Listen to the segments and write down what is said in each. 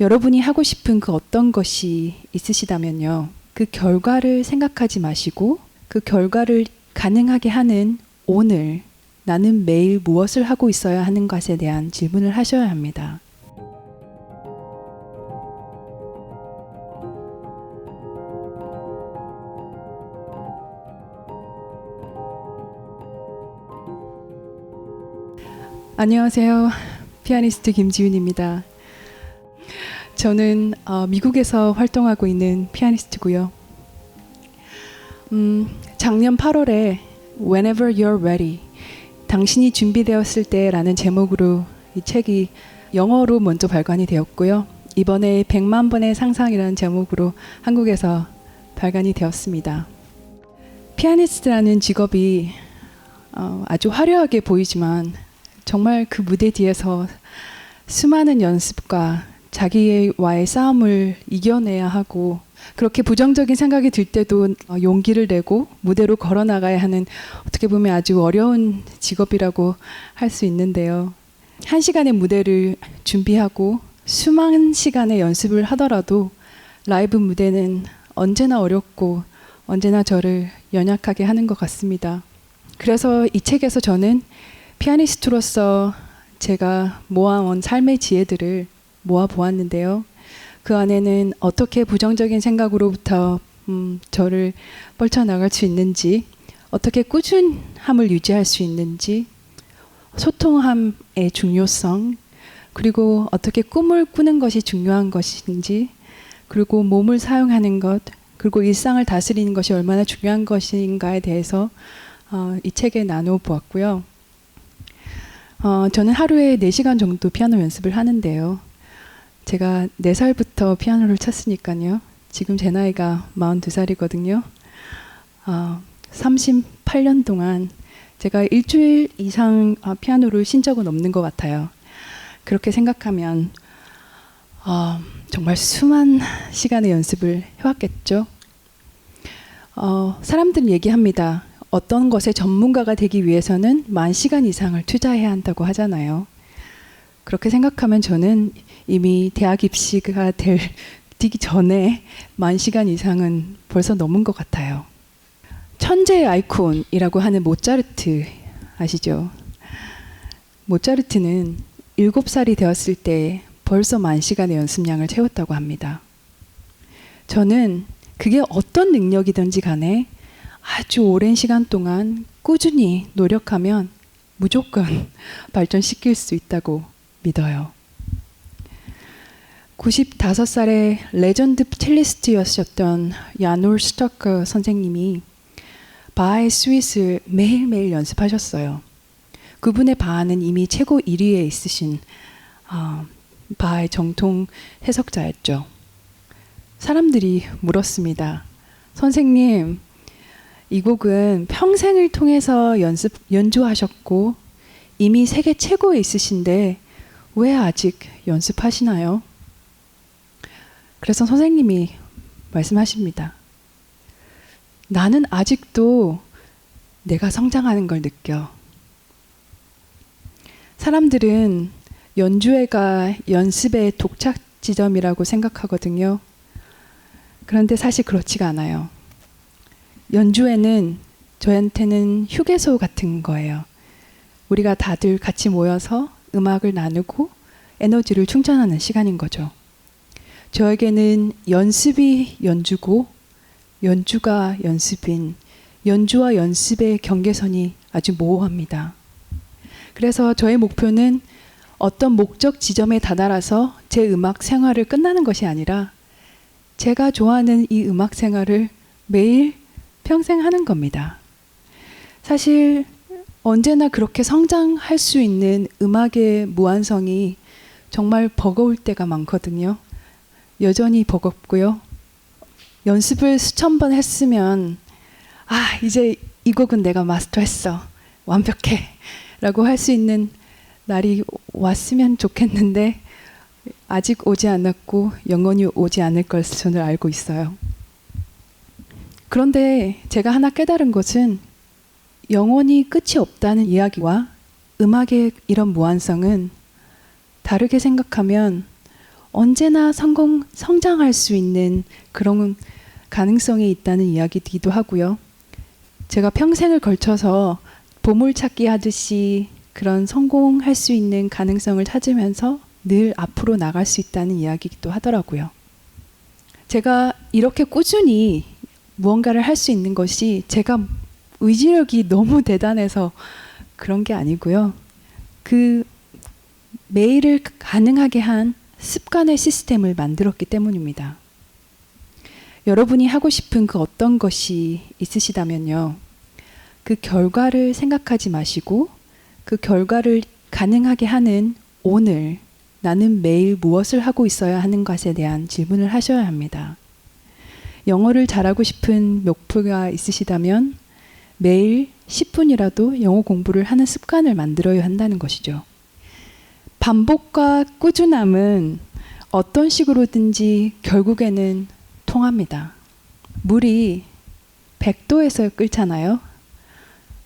여러분이 하고 싶은 그 어떤 것이 있으시다면요. 그 결과를 생각하지 마시고 그 결과를 가능하게 하는 오늘 나는 매일 무엇을 하고 있어야 하는 것에 대한 질문을 하셔야 합니다. 안녕하세요. 피아니스트 김지윤입니다. 저는 어, 미국에서 활동하고 있는 피아니스트고요. 음, 작년 8월에 Whenever You're Ready, 당신이 준비되었을 때라는 제목으로 이 책이 영어로 먼저 발간이 되었고요. 이번에 100만 번의 상상이라는 제목으로 한국에서 발간이 되었습니다. 피아니스트라는 직업이 어, 아주 화려하게 보이지만 정말 그 무대 뒤에서 수많은 연습과 자기와의 싸움을 이겨내야 하고 그렇게 부정적인 생각이 들 때도 어, 용기를 내고 무대로 걸어 나가야 하는 어떻게 보면 아주 어려운 직업이라고 할 수 있는데요. 한 시간의 무대를 준비하고 수많은 시간의 연습을 하더라도 라이브 무대는 언제나 어렵고 언제나 저를 연약하게 하는 것 같습니다. 그래서 이 책에서 저는 피아니스트로서 제가 모아온 삶의 지혜들을 모아 보았는데요. 그 안에는 어떻게 부정적인 생각으로부터 음, 저를 뻗쳐나갈 수 있는지, 어떻게 꾸준함을 유지할 수 있는지, 소통함의 중요성, 그리고 어떻게 꿈을 꾸는 것이 중요한 것인지, 그리고 몸을 사용하는 것, 그리고 일상을 다스리는 것이 얼마나 중요한 것인가에 대해서 어, 이 책에 나눠 보았고요. 어, 저는 하루에 4시간 정도 피아노 연습을 하는데요. 제가 4살부터 피아노를 쳤으니까요. 지금 제 나이가 42살이거든요. 어, 38년 동안 제가 일주일 이상 어, 피아노를 신 적은 없는 것 같아요. 그렇게 생각하면 어, 정말 수많은 시간의 연습을 해왔겠죠. 어, 사람들은 얘기합니다. 어떤 것에 전문가가 되기 위해서는 만 시간 이상을 투자해야 한다고 하잖아요. 그렇게 생각하면 저는 이미 대학 입시가 될 되기 전에 만 시간 이상은 벌써 넘은 것 같아요. 천재의 아이콘이라고 하는 모차르트 아시죠? 모차르트는 일곱 살이 되었을 때 벌써 만 시간의 연습량을 채웠다고 합니다. 저는 그게 어떤 능력이든지 간에 아주 오랜 시간 동안 꾸준히 노력하면 무조건 발전시킬 수 있다고 믿어요. 95살의 레전드 첼리스트였었던 야놀 스토커 선생님이 바의 스윗을 매일매일 연습하셨어요. 그분의 바는 이미 최고 1위에 있으신 어, 바의 정통 해석자였죠. 사람들이 물었습니다. 선생님, 이 곡은 평생을 통해서 연습 연주하셨고 이미 세계 최고에 있으신데 왜 아직 연습하시나요? 그래서 선생님이 말씀하십니다. 나는 아직도 내가 성장하는 걸 느껴. 사람들은 연주회가 연습의 독착 지점이라고 생각하거든요. 그런데 사실 그렇지가 않아요. 연주회는 저한테는 휴게소 같은 거예요. 우리가 다들 같이 모여서 음악을 나누고 에너지를 충전하는 시간인 거죠. 저에게는 연습이 연주고 연주가 연습인 연주와 연습의 경계선이 아주 모호합니다. 그래서 저의 목표는 어떤 목적 지점에 다다라서 제 음악 생활을 끝나는 것이 아니라 제가 좋아하는 이 음악 생활을 매일 평생 하는 겁니다. 사실 언제나 그렇게 성장할 수 있는 음악의 무한성이 정말 버거울 때가 많거든요. 여전히 버겁고요. 연습을 수천 번 했으면 아, 이제 이 곡은 내가 마스터했어. 완벽해. 라고 할 수 있는 날이 왔으면 좋겠는데 아직 오지 않았고 영원히 오지 않을 것을 저는 알고 있어요. 그런데 제가 하나 깨달은 것은 영원히 끝이 없다는 이야기와 음악의 이런 무한성은 다르게 생각하면 언제나 성공, 성장할 수 있는 그런 가능성이 있다는 이야기이기도 하고요. 제가 평생을 걸쳐서 보물찾기 하듯이 그런 성공할 수 있는 가능성을 찾으면서 늘 앞으로 나갈 수 있다는 이야기기도 하더라고요. 제가 이렇게 꾸준히 무언가를 할 수 있는 것이 제가 의지력이 너무 대단해서 그런 게 아니고요. 그 매일을 가능하게 한 습관의 시스템을 만들었기 때문입니다. 여러분이 하고 싶은 그 어떤 것이 있으시다면요. 그 결과를 생각하지 마시고 그 결과를 가능하게 하는 오늘 나는 매일 무엇을 하고 있어야 하는 것에 대한 질문을 하셔야 합니다. 영어를 잘하고 싶은 목표가 있으시다면 매일 10분이라도 영어 공부를 하는 습관을 만들어야 한다는 것이죠. 반복과 꾸준함은 어떤 식으로든지 결국에는 통합니다. 물이 100도에서 끓잖아요.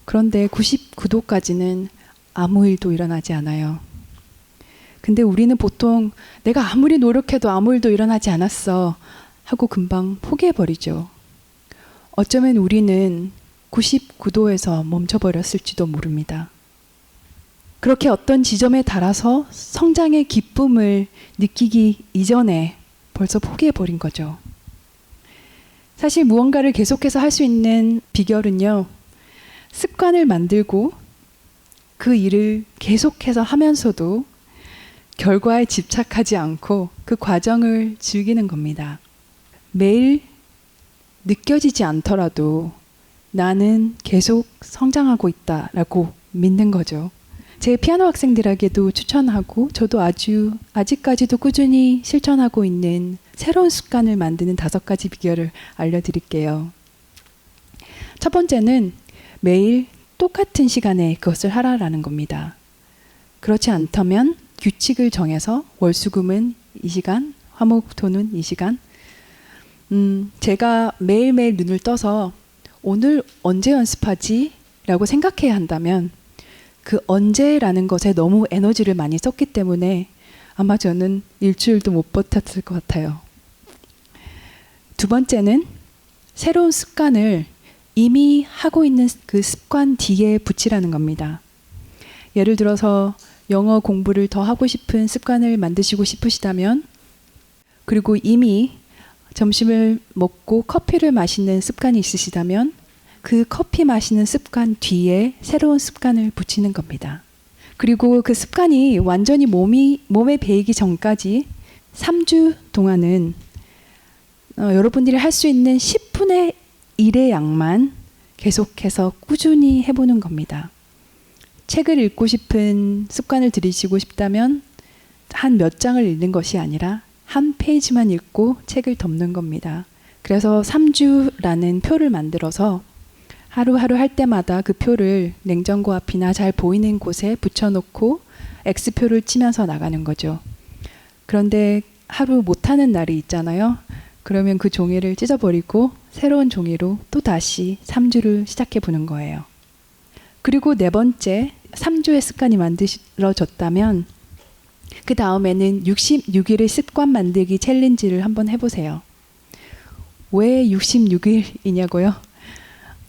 그런데 99도까지는 아무 일도 일어나지 않아요. 근데 우리는 보통 내가 아무리 노력해도 아무 일도 일어나지 않았어 하고 금방 포기해버리죠. 어쩌면 우리는 99도에서 멈춰버렸을지도 모릅니다. 그렇게 어떤 지점에 달아서 성장의 기쁨을 느끼기 이전에 벌써 포기해버린 거죠. 사실 무언가를 계속해서 할 수 있는 비결은요, 습관을 만들고 그 일을 계속해서 하면서도 결과에 집착하지 않고 그 과정을 즐기는 겁니다. 매일 느껴지지 않더라도 나는 계속 성장하고 있다라고 믿는 거죠. 제 피아노 학생들에게도 추천하고 저도 아주 아직까지도 꾸준히 실천하고 있는 새로운 습관을 만드는 다섯 가지 비결을 알려드릴게요. 첫 번째는 매일 똑같은 시간에 그것을 하라라는 겁니다. 그렇지 않다면 규칙을 정해서 월수금은 이 시간, 화목토는 이 시간. 음, 제가 매일매일 눈을 떠서 오늘 언제 연습하지? 라고 생각해야 한다면 그 언제라는 것에 너무 에너지를 많이 썼기 때문에 아마 저는 일주일도 못 버텼을 것 같아요. 두 번째는 새로운 습관을 이미 하고 있는 그 습관 뒤에 붙이라는 겁니다. 예를 들어서 영어 공부를 더 하고 싶은 습관을 만드시고 싶으시다면 그리고 이미 점심을 먹고 커피를 마시는 습관이 있으시다면 그 커피 마시는 습관 뒤에 새로운 습관을 붙이는 겁니다. 그리고 그 습관이 완전히 몸이 몸에 배이기 전까지 3주 동안은 어, 여러분들이 할 수 있는 10분의 1의 양만 계속해서 꾸준히 해보는 겁니다. 책을 읽고 싶은 습관을 들이시고 싶다면 한 몇 장을 읽는 것이 아니라 한 페이지만 읽고 책을 덮는 겁니다. 그래서 3주라는 표를 만들어서 하루하루 할 때마다 그 표를 냉장고 앞이나 잘 보이는 곳에 붙여놓고 X표를 치면서 나가는 거죠. 그런데 하루 못하는 날이 있잖아요. 그러면 그 종이를 찢어버리고 새로운 종이로 또 다시 3주를 시작해 보는 거예요. 그리고 네 번째, 3주의 습관이 만들어졌다면 그 다음에는 66일의 습관 만들기 챌린지를 한번 해보세요. 왜 66일이냐고요?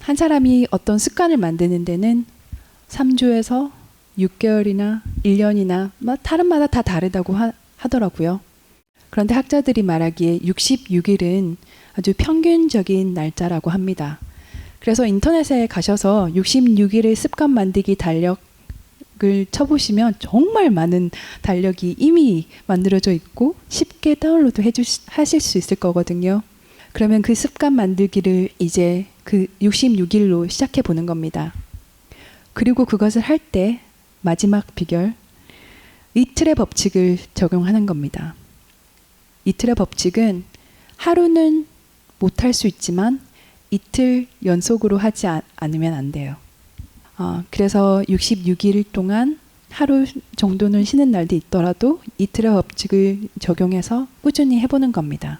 한 사람이 어떤 습관을 만드는 데는 3주에서 6개월이나 1년이나 뭐 사람마다 다 다르다고 하, 하더라고요. 그런데 학자들이 말하기에 66일은 아주 평균적인 날짜라고 합니다. 그래서 인터넷에 가셔서 66일의 습관 만들기 달력을 쳐보시면 정말 많은 달력이 이미 만들어져 있고 쉽게 다운로드 해주 하실 수 있을 거거든요. 그러면 그 습관 만들기를 이제 그 66일로 시작해 보는 겁니다. 그리고 그것을 할 때 마지막 비결 이틀의 법칙을 적용하는 겁니다. 이틀의 법칙은 하루는 못할 수 있지만 이틀 연속으로 하지 않으면 안 돼요. 어, 그래서 66일 동안 하루 정도는 쉬는 날도 있더라도 이틀의 법칙을 적용해서 꾸준히 해보는 겁니다.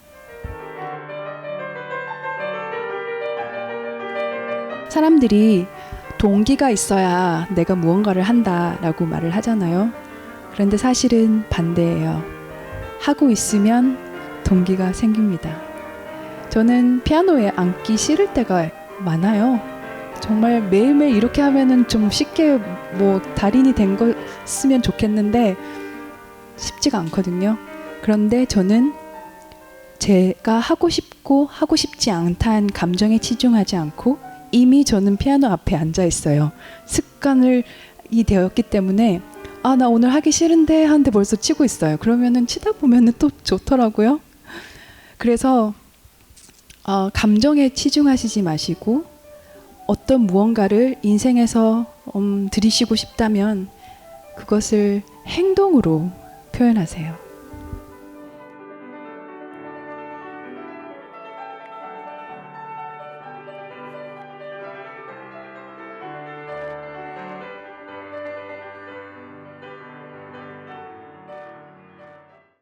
사람들이 동기가 있어야 내가 무언가를 한다 라고 말을 하잖아요. 그런데 사실은 반대예요. 하고 있으면 동기가 생깁니다. 저는 피아노에 앉기 싫을 때가 많아요. 정말 매일매일 이렇게 하면은 좀 쉽게 뭐 달인이 된 거쓰면 좋겠는데 쉽지가 않거든요. 그런데 저는 제가 하고 싶고 하고 싶지 않다는 감정에 치중하지 않고 이미 저는 피아노 앞에 앉아 있어요. 습관을 이 되었기 때문에 아 나 오늘 하기 싫은데 하는데 벌써 치고 있어요. 그러면은 치다 보면은 또 좋더라고요. 그래서 어, 감정에 치중하시지 마시고 어떤 무언가를 인생에서 음, 들이시고 싶다면 그것을 행동으로 표현하세요.